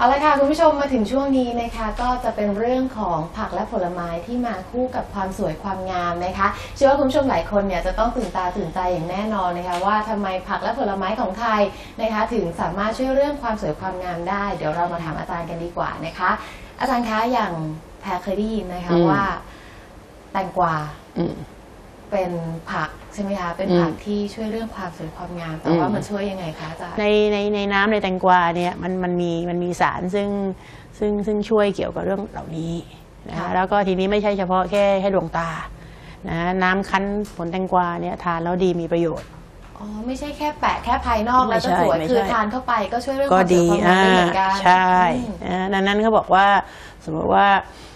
เอาละค่ะคุณผู้ชมมาถึงช่วงนี้นะคะก็จะเป็นเรื่องของผักและผลไม้ที่มาคู่กับความสวยความงามนะคะเชื่อว่าคุณผู้ชมหลายคนเนี่ยจะต้องตื่นตาตื่นใจอย่างแน่นอนนะคะว่าทำไมผักและผลไม้ของไทยนะคะถึงสามารถช่วยเรื่องความสวยความงามได้ เดี๋ยวเรามาถามอาจารย์กันดีกว่านะคะ อาจารย์คะอย่างแพรเคยได้ยินนะคะอืมว่าแตงกวาอืม เป็นผักใช่ไหมคะ เป็นอืมผักที่ช่วยเรื่องความสวยความงาม แต่ว่าอืมมันช่วยยังไงคะอาจารย์ ในในในน้ำในแตงกวาเนี่ยมันมันมีมันมีสารซึ่งซึ่งซึ่งช่วยเกี่ยวกับเรื่องเหล่านี้นะค่ะ แล้วก็ทีนี้ไม่ใช่เฉพาะแค่แค่ดวงตานะน้ำคั้นผลแตงกวาเนี่ยทานแล้วดีมีประโยชน์ อ๋อไม่ใช่แค่แปะแค่ภายนอกแล้วจะสวยไม่ใช่คือทานเข้าไปก็ช่วยเรื่องคก็วามสวยดีความงามได้เหมือนกันใช่อืมอ่าดังนั้นเขาบอกว่าสมมติว่าเอ่อ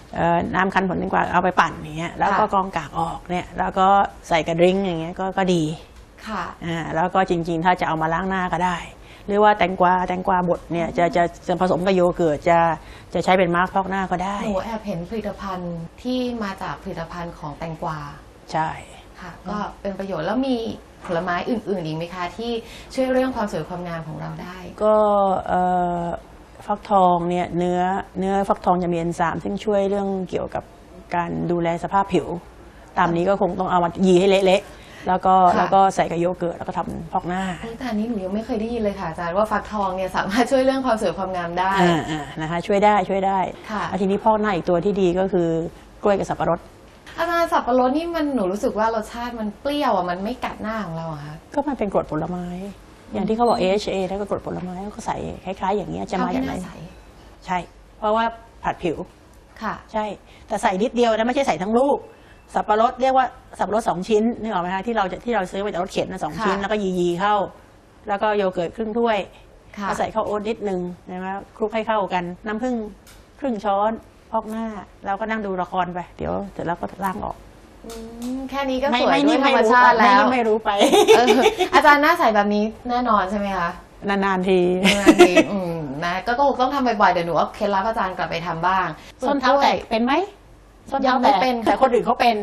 น้ำคั้นผลแตงกวาเอาไปปั่นอย่างเงี้ยแล้วก็ค่ะกรองกากออกเนี่ยแล้วก็ใส่กระดริ้งอย่างเงี้ยก็ก็ดีค่ะอ่าแล้วก็จริง ๆ ถ้าจะเอามาล้างหน้าก็ได้ หรือว่าแตงกวาแตงกวาบดเนี่ยจะจะจะผสมกับโยเกิร์ตจะจะใช้เป็นมาร์กพอกหน้าก็ได้หนูแอบเห็นผลิตภัณฑ์ที่มาจากผลิตภัณฑ์ของแตงกวาใช่ค่ะ ก็เป็นประโยชน์แล้วมีผลไม้อื่น ๆ อีกไหมคะ ที่ช่วยเรื่องความสวยความงามของเราได้ ก็เอ่อ ฟักทองเนี่ยเนื้อเนื้อฟักทองจะมีเอนไซม์ซึ่งช่วยเรื่องเกี่ยวกับการดูแลสภาพผิว ตามนี้ก็คงต้องเอามายีให้เละๆแล้วก็ค่ะ แล้วก็ใส่กับโยเกิร์ตแล้วก็ทำพอกหน้าอุ๊ยแต่อันนี้หนูยังไม่เคยได้ยินเลยค่ะอาจารย์ว่าฟักทองเนี่ยสามารถช่วยเรื่องความสวยความงามได้ อ่าอ่านะคะช่วยได้ช่วยได้ค่ะ แล้วทีนี้พอกหน้าอีกตัวที่ดีก็คือกล้วยกับสับปะรด อาจารย์สับปะรดนี่มันหนูรู้สึกว่ารสชาติมันเปรี้ยวอะมันไม่กัดหน้าของเราอะค่ะก็มันเป็นกรดผลไม้ อย่างที่เขาบอก AHA แล้วก็กรดผลไม้เขาก็ใส่คล้าย ๆ อย่างเงี้ยจะมาจากไหนทำให้น้ใสใช่ เพราะว่าผัดผิวค่ะ ใช่ แต่ใส่นิดเดียวนะไม่ใช่ใส่ทั้งลูก สับปะรดเรียกว่าสับปะรดสองชิ้นนึกออกไหมคะที่เราจะที่เราซื้อมาจากรถเข็นนะสองค่ะ ชิ้น แล้วก็ยียีๆเข้า แล้วก็โยเกิร์ตครึ่งถ้วย ค่ะแล้วใส่ข้าวโอ๊ตนิดนึงนะครับคลุกให้เข้ากัน น้ำผึ้งครึ่งช้อนพอกหน้าเราก็นั่งดูละครไป เดี๋ยวเสร็จแล้วก็ล้างออกอืม แค่นี้ก็ไม่สวยไม่ด้วนี่ยธรไม่รมรู้ชาไปติแล้วไม่ไม่รู้ไปเอออาจารย์หน้าใสแบบนี้แน่นอนใช่ไหมคะนานๆทีนานๆทีอืมนะก็คงต้องทำบ่อยๆเดี๋ยวหนูเอาเคล็ดลับอาจารย์กลับไปทำบ้างส้นเท้าแตกเป็นไหมส้นยัเท้างไม่แตกเป็นค่ะแต่คนอื่นเขาเป็น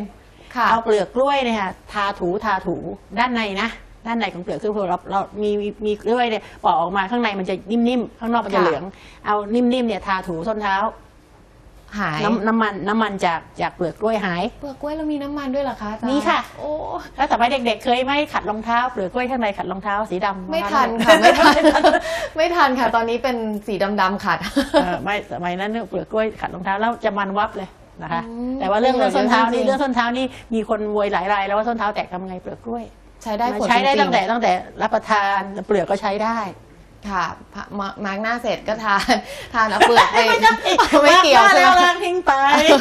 ค่ะเอาเปลือกกล้วยเนี่ยค่ะทาถูทาถูด้านในนะด้านในของเปลือกคือเราเรามีมีมีกล้วยเนี่ยปอกออกมาข้างในมันจะนิ่มๆข้างนอกมันจะค่ะเหลือง เอานิ่มๆเนี่ยทาถูส้นเท้า หาย น้ำน้ำมันน้ำมันจากจากเปลือกกล้วยหาย เปลือกกล้วยเรามีน้ำมันด้วยเหรอคะอาจารย์มีค่ะ โอ้ แล้วแต่ไปเด็ก ๆ เคยไหมขัดรองเท้าเปลือกกล้วยข้างในขัดรองเท้าสีดำไม่ทันค่ะไม่ทัน ไม่ทันค่ะ ตอนนี้เป็นสีดำๆค่ะเออไม่สมัยนั้นเนี่ยเปลือกกล้วยขัดรองเท้าแล้วจะมันวับเลยนะคะ อืมแต่ว่าเรื่องเรื่องส้นเท้าจรินี่งๆ เรื่องส้นเท้านี่มีคนโวยหลายรายแล้วว่าส้นเท้าแตกทำไงเปลือกกล้วย ใช้ได้ผลใช้ได้จริตั้งแต่ตั้งแต่รับประทานเปลือกก็ใช้ได้ ค่ะมามาร์กหน้าเสร็จก็ทานทานเอาเปลือกไปไม่ใช่ไม่เกี่ยวล้างหใช่น้าไหมแล้วล้างทิ้งไป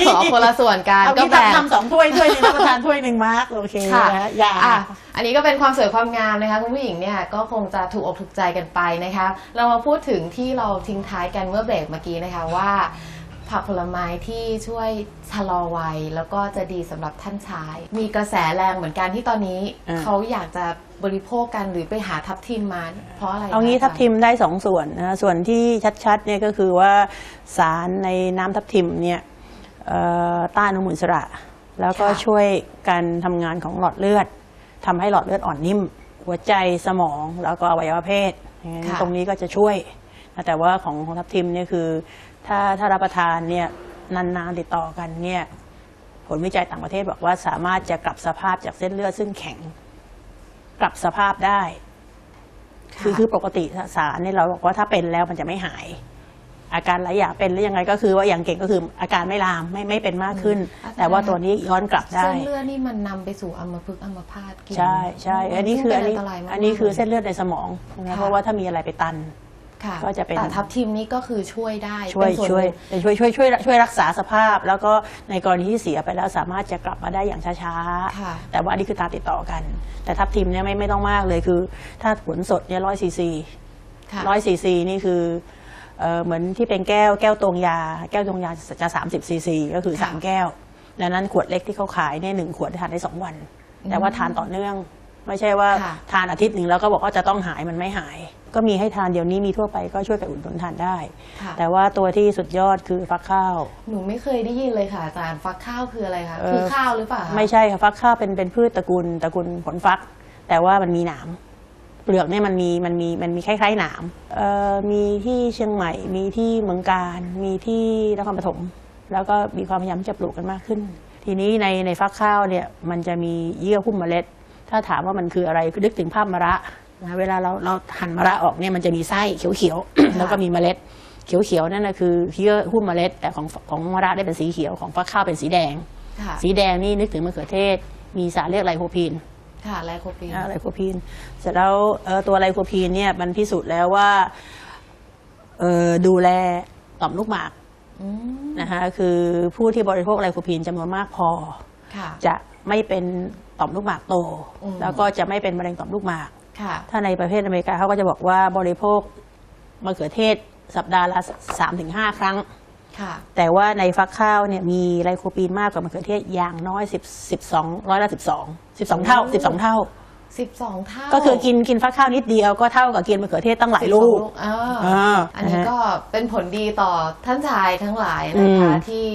อ๋อคนละส่วนกันเอาก็ที่แบ่งทำทำสองถ้วยถ้วยหนึงรับประทานถ้วยหนึ่งมาร์กโอเคค่ะนะอย่าอะอันนี้ก็เป็นความสวยความงามนะคะคุณผู้หญิงเนี่ยก็คงจะถูกอกถูกใจกันไปนะคะ เรามาพูดถึงที่เราทิ้งท้ายกันเมื่อเบรกเมื่อกี้นะคะว่า ผักผลไม้ที่ช่วยชะลอวัย แล้วก็จะดีสำหรับท่านชาย มีกระแสแรงเหมือนกันที่ตอนนี้ อ่า เขาอยากจะบริโภคกันหรือไปหาทับทิมมา เพราะอะไรเอางี้คะทับทิมได้สองส่วนนะส่วนที่ชัดๆเนี่ยก็คือว่าสารในน้ำทับทิมเนี่ยเอ่อต้านอนุมูลอิสระ แล้วก็ช่วยการทำงานของหลอดเลือดทำให้หลอดเลือดอ่อนนิ่ม หัวใจสมองแล้วก็อวัยวะเพศอย่างนั้นค่ะ ตรงนี้ก็จะช่วยนะ แต่ว่าของของทับทิมเนี่ยคือ ถ้าถ้ารับประทานเนี่ยนานๆติดต่อกันเนี่ยผลวิจัยต่างประเทศบอกว่าสามารถจะกลับสภาพจากเส้นเลือดซึ่งแข็ง กลับสภาพได้ คือคือปกติสารเนี่ยเราบอกว่าถ้าเป็นแล้วมันจะไม่หาย อาการหลายอย่างเป็นแล้วยังไงก็คือว่าอย่างเก่งก็คืออาการไม่ลามไม่ไม่เป็นมากขึ้นอืมแต่ว่าตัวนี้ย้อนกลับได้เส้นเลือดนี่มันนำไปสู่อัมพฤกษ์อัมพาตกินใช่ใช่อันนี้คืออันนี้ซึ่งเป็ตรายมากอันนี้คือเส้นเลือดในสมองนะค่ะเพราะว่าถ้ามีอะไรไปตัน ค่ะก็จะเป็นแต่ทับทิมนี่ก็คือช่วยได้ช่วยเป็นส่นช่วยหนึ่ง ช่วยช่วยช่วยช่วยรักษาสภาพ แล้วก็ในกรณีที่เสียไปแล้วสามารถจะกลับมาได้อย่างช้าค่ะ ๆ แต่ว่าอันนี้คือตามติดต่อกัน แต่ทับทิมเนี่ยไม่ไม่ต้องมากเลยคือ ถ้าผลสดเนี่ยร้อยซีซี ค่ะร้อยซีซีนี่คือเอ่อเหมือนที่เป็นแก้วแก้วตวงยา แก้วตวงยาจะสามสิบซีซีก็คือค่ะสามแก้ว ดังนั้นขวดเล็กที่เขาขายเนี่ยหนึ่งขวดทานได้สองวัน แต่ว่าทานต่อเนื่อง ไม่ใช่ว่าค่ะทานอาทิตย์หนึ่งแล้วก็บอกว่าจะต้องหายมันไม่หาย ก็มีให้ทานเดี๋ยวนี้มีทั่วไปก็ช่วยกับอุ่นหนุนทานได้ค่ะแต่ว่าตัวที่สุดยอดคือฟักข้าว หนูไม่เคยได้ยินเลยค่ะอาจารย์ฟักข้าวคืออะไรคะเอ่อคือข้าวหรือเปล่าคะไม่ใช่ค่ะฟักข้าวเป็นเป็นพืชตระกูลตระกูลผลฟัก แต่ว่ามันมีหนามเปลือกเนี่ยมันมีมันมีมันมีคล้ายๆหนามเอ่อมีที่เชียงใหม่ มีที่เมืองการ มีที่นครปฐมแล้วก็มีความพยายามที่จะปลูกกันมากขึ้น ทีนี้ในในฟักข้าวเนี่ยมันจะมีเยื่อหุ้มเมล็ด ถ้าถามว่ามันคืออะไรนึกถึงภาพมะระนะเวลาเราเราหั่นมะระออกเนี่ยมันจะมีไส้เขียวๆ แล้วก็มีเมล็ด เขียวๆ นั่นนะคือเยื่อหุ้มเมล็ดแต่ของของมะระได้เป็นสีเขียวของฟักข้าวเป็นสีแดงค่ะสีแดงนี่นึกถึงมะเขือเทศ มีสารเรียกไลโคพีนค่ะไลโคปีนอ่าไลโคพีนเสร็จแล้วเอ่อตัวไลโคพีนเนี่ยมันพิสูจน์แล้วว่าเอ่อดูแลต่อมลูกหมากอืมนะคะคือผู้ที่บริโภคไลโคพีนจำนวนมากพอ ค่ะ จะไม่เป็นต่อมลูกหมากโต อืม แล้วก็จะไม่เป็นมะเร็งต่อมลูกหมาก ค่ะ ถ้าในประเทศอเมริกาเขาก็จะบอกว่าบริโภคมะเขือเทศสัปดาห์ละสามถึงห้าครั้ง ค่ะ แต่ว่าในฟักข้าวเนี่ยมีไลโคปีนมากกว่ามะเขือเทศอย่างน้อย10 12ร้อยละ12 12 เท่า 12 เท่า สิบสองเท่าก็คือกินกินฟักข้าวนิดเดียวก็เท่ากับกินมะเขือเทศตั้งหลายลูก 12อ่าอ่าอันนี้นะฮะก็เป็นผลดีต่อท่านชายทั้งหลายนะคะ อืม ที่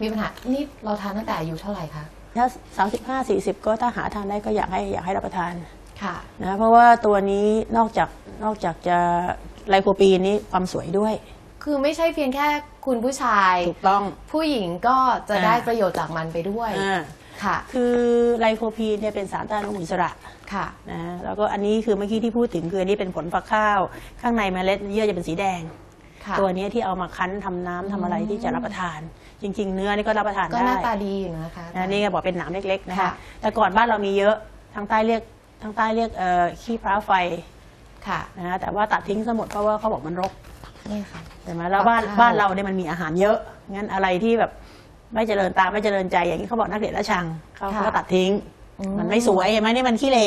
มีปัญหา นี่เราทานตั้งแต่อายุเท่าไหร่คะ ถ้า35 40ก็ถ้าหาทานได้ก็อยากให้อยากให้รับประทานค่ะนะเพราะว่าตัวนี้นอกจากนอกจากจะไลโคปีนนี้ความสวยด้วย คือไม่ใช่เพียงแค่คุณผู้ชายถูกต้องผู้หญิงก็จะอ่าได้ประโยชน์จากมันไปด้วยอ่าค่ะ คือไลโคปีนเนี่ยเป็นสารต้านอนุมูลอิสระค่ะนะแล้วก็อันนี้คือเมื่อกี้ที่พูดถึงคืออันนี้เป็นผลฟักข้าว ข้างในเมล็ดเยื่อจะเป็นสีแดงค่ะตัวนี้ที่เอามาคั้นทำน้ำทำอะไรที่จะรับประทาน จริง ๆ เนื้อนี่ก็รับประทานก็ได้หน้าตาดีอยู่นะคะ นะนี่ก็บอกเป็นหนามเล็กๆนะคะค่ะ แต่ก่อนบ้านเรามีเยอะทางใต้เรียกทางใต้เรียกเอ่อขี้พร้าไฟค่ะ นะฮะแต่ว่าตัดทิ้งซะหมดเพราะว่าเขาบอกมันรก นี่ค่ะใช่ไหมแล้วบ้านฟักข้าว บ้านเราเนี่ยมันมีอาหารเยอะ งั้นอะไรที่แบบไม่เจริญตามไม่เจริญใจอย่างนี้เขาบอกนักเด็ดละชังเขาเขาก็ตัดทิ้งมันไม่สวยเห็นไหมนี่มันขี้เล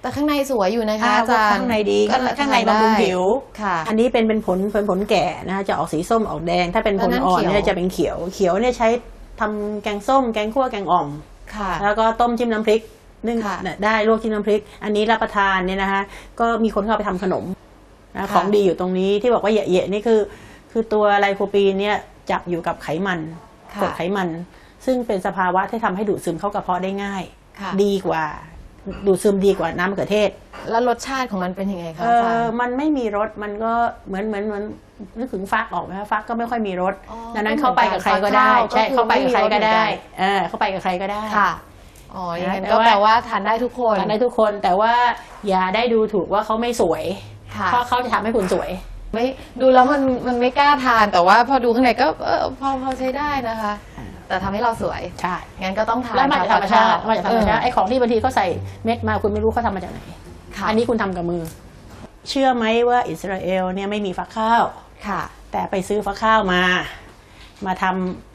แต่ข้างในสวยอยู่นะคะอาจารย์ข้างในดีก็ข้างในบำรุงผิวค่ะ อันนี้เป็นเป็นผลเป็นผลแก่นะคะจะออกสีส้มออกแดง ถ้าเป็นผลอ่อนแล้วนั่นเขียวเนี่ยจะเป็นเขียว เขียวเนี่ยใช้ทำแกงส้ม แกงคั่วแกงอ่อมค่ะ แล้วก็ต้มจิ้มน้ำพริกนึ่งค่ะเนี่ยได้ลวกจิ้มน้ำพริก อันนี้รับประทานเนี่ยนะคะ ก็มีคนเข้าไปทำขนมนะค่ะของดีอยู่ตรงนี้ที่บอกว่าเหยะๆนี่คือ คือตัวไลโคปีนเนี่ยจับอยู่กับไขมันค่ะกรดไขมัน ซึ่งเป็นสภาวะที่ทำให้ดูดซึมเข้ากระเพาะได้ง่ายค่ะดีกว่า ดูดซึมดีกว่าน้ำมะเขือเทศ แล้วรสชาติของมันเป็นยังไงคะเออาจารอย์ มันไม่มีรสมันก็เหมือนเหมือนเหมือนนึกถึงฟักออกไหมคะฟักก็ไม่ค่อยมีรสอ๋อดังนั้นเข้าไปกับใครก็ได้ฟักข้าวใช่ก็คือเข้าไปกับใครก็ได้ไม่มีรสเหมือนกัน เออเข้าไปกับใครก็ได้ ค่ะอ๋ออย่างนั้นแต่ก็ว่า แปลว่าทานได้ทุกคนทานได้ทุกคนแต่ว่าอย่าได้ดูถูกว่าเขาไม่สวย ค่ะเพราะเขาจะทำให้คุณสวย ไม่ดูแล้วมันมันไม่กล้าทานแต่ว่าพอดูข้างในก็เออพอพอใช้ได้นะคะ แต่ทำให้เราสวย ใช่งั้นก็ต้องทานแล้วมาจากธรรมชาติค่ะมาจากธรรมชาติเออไอ้ของที่บางทีเขาใส่เม็ดมาคุณไม่รู้เขาทำมาจากไหนค่ะอันนี้คุณทำกับมือ เชื่อไหมว่าอิสราเอลเนี่ยไม่มีฟักข้าว ค่ะ แต่ไปซื้อฟักข้าวมา มาท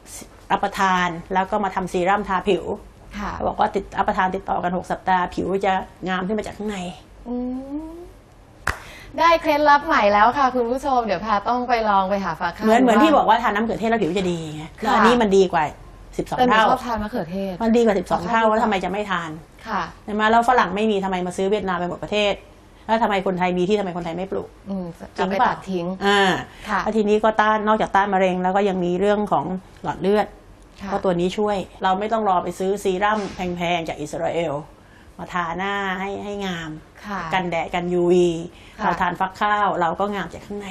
ำรับประทานแล้วก็มาทำซีรั่มทาผิวค่ะเขาบอกว่าติดรับประทานติดต่อกัน 6 สัปดาห์ผิวจะงามขึ้นมาจากข้างใน อืมได้เคล็ดลับใหม่แล้วค่ะ คุณผู้ชม เดี๋ยวพาต้องไปลองไปหาฝาข้าว เหมือนเหมือนบ้างที่บอกว่าทานน้ำเขือเทศแล้วผิวจะดีไงแล้วอันค่ะนี้มันดีกว่า แต่ห12นูเท่า ชอบทานมะเขือเทศ มันดีกว่า 12 เท่าแล้วทำไมจะไม่ทานค่ะ ใช่ไหมแล้วฝรั่งไม่มีทำไมมาซื้อเวียดนามไปหมดประเทศ แล้วทำไมคนไทยมีที่ทำไมคนไทยไม่ปลูกอืมจริจะงหไปรือเปล่าตัดทิ้ง อ่าค่ะ แล้วทีนี้ก็ต้านนอกจากต้านมะเร็ง แล้วก็ยังมีเรื่องของหลอดเลือด ค่ะ เพราะตัวนี้ช่วยเราไม่ต้องรอไปซื้อซีรั่มแพงๆ จากอิสราเอล มาทาหน้าให้ให้งาม ค่ะกันแดดกัน UV ค่ะ เราทานฟักข้าว เราก็งามจากข้างใน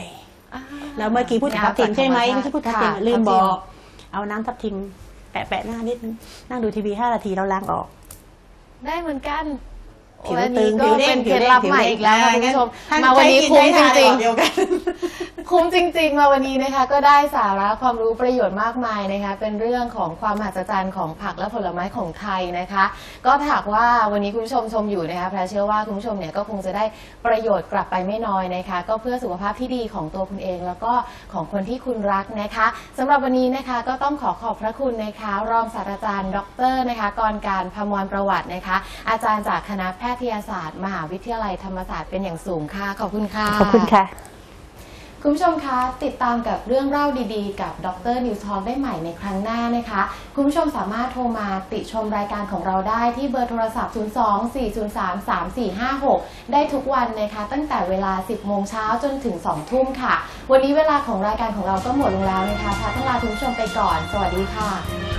อ่าแล้วเมื่อกี้พูดถึงทับทิมใช่ไหมงามจากเมื่อกี้พูดทับทิมค่ะลืมทับทิมบอก เอาน้ำทับทิม แปะแปะหน้านิดนึงนั่งดูทีวีห้านาทีแล้วล้างออก ได้เหมือนกัน ผิวโอ้ยอันตึนี้งก็ผิวเด้เป็งนเคล็ดลับใหม่อีกแล้วค่ะคุณผู้ชมมาวันนี้คุ้มจริงๆคุ้มจริง ๆ มาวันนี้นะคะ ก็ได้สาระความรู้ประโยชน์มากมายนะคะ เป็นเรื่องของความมหัศจรรย์ของผักและผลไม้ของไทยนะคะ ก็ถ้าหากว่าวันนี้คุณผู้ชมชมอยู่นะคะแพรเชื่อว่าคุณผู้ชมเนี่ยก็คงจะได้ประโยชน์กลับไปไม่น้อยนะคะ ก็เพื่อสุขภาพที่ดีของตัวคุณเอง แล้วก็ของคนที่คุณรักนะคะสำหรับวันนี้นะคะก็ต้องขอขอบพระคุณนะคะ รองศาสตราจารย์ ดรนะคะกรการพมรประวัตินะคะ อาจารย์จากคณะแพทยศาสตร์ มหาวิทยาลัยธรรมศาสตร์เป็นอย่างสูงค่ะ ขอบคุณค่ะ ขอบคุณค่ะ คุณผู้ชมคะ ติดตามกับเรื่องเล่าดีๆ กับดรนิวทองได้ใหม่ในครั้งหน้านะคะ คุณผู้ชมสามารถโทรมาติชมรายการของเราได้ที่เบอร์โทรศัพท์ 02-403-3456 ได้ทุกวันนะคะ ตั้งแต่เวลา 10 โมงเช้าจนถึง 2 ทุ่มค่ะ วันนี้เวลาของรายการของเราก็หมดลงแล้วนะคะพาต้องลาคุณผู้ชมไปก่อน สวัสดีค่ะ